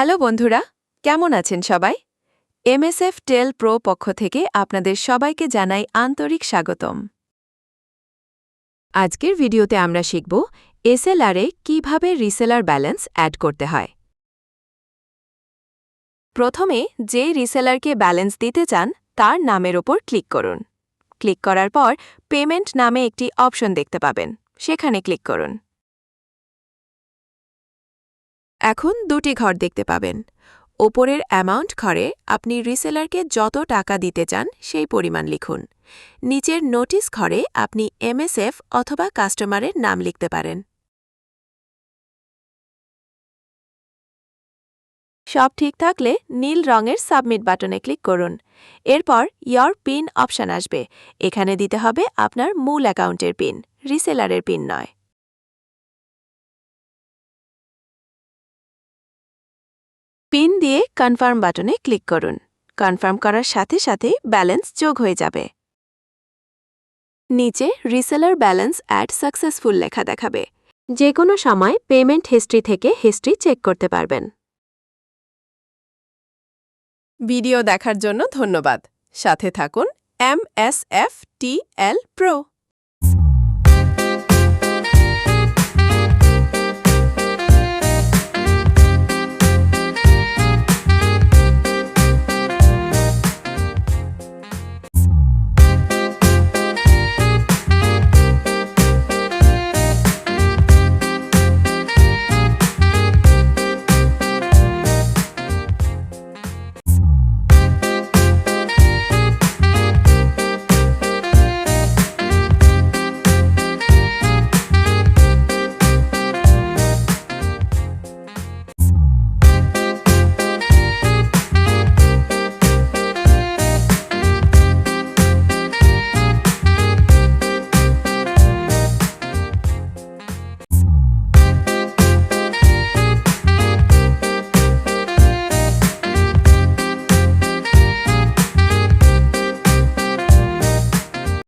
Hello বন্ধুরা, কেমন আছেন সবাই? এমএসএফ টেল প্রো পক্ষ থেকে আপনাদের সবাইকে জানাই আন্তরিক স্বাগতম। আজকের ভিডিওতে আমরা শিখব এসএলআরে কীভাবে রিসেলার ব্যালেন্স অ্যাড করতে হয়। প্রথমে যে রিসেলারকে ব্যালেন্স দিতে চান, তার নামের ওপর ক্লিক করুন। ক্লিক করার পর পেমেন্ট নামে একটি অপশন দেখতে পাবেন। সেখানে ক্লিক করুন। এখন দুটি ঘর দেখতে পাবেন। ওপরের অ্যামাউন্ট ঘরে আপনি রিসেলারকে যত টাকা দিতে চান সেই পরিমাণ লিখুন। নিচের নোটিশ ঘরে আপনি এমএসএফ অথবা কাস্টমারের নাম লিখতে পারেন। সব ঠিক থাকলে নীল রঙের সাবমিট বাটনে ক্লিক করুন। এরপর ইয়র পিন অপশন আসবে। এখানে দিতে হবে আপনার মূল অ্যাকাউন্টের পিন, রিসেলারের পিন নয়। দিয়ে কনফার্ম বাটনে ক্লিক করুন। কনফার্ম করার সাথে সাথে ব্যালেন্স যোগ হয়ে যাবে। নিচে রিসেলার ব্যালেন্স অ্যাড সাকসেসফুল লেখা দেখাবে। যে কোনো সময় পেমেন্ট হিস্ট্রি থেকে হিস্ট্রি চেক করতে পারবেন। ভিডিও দেখার জন্য ধন্যবাদ। সাথে থাকুন M S F T L pro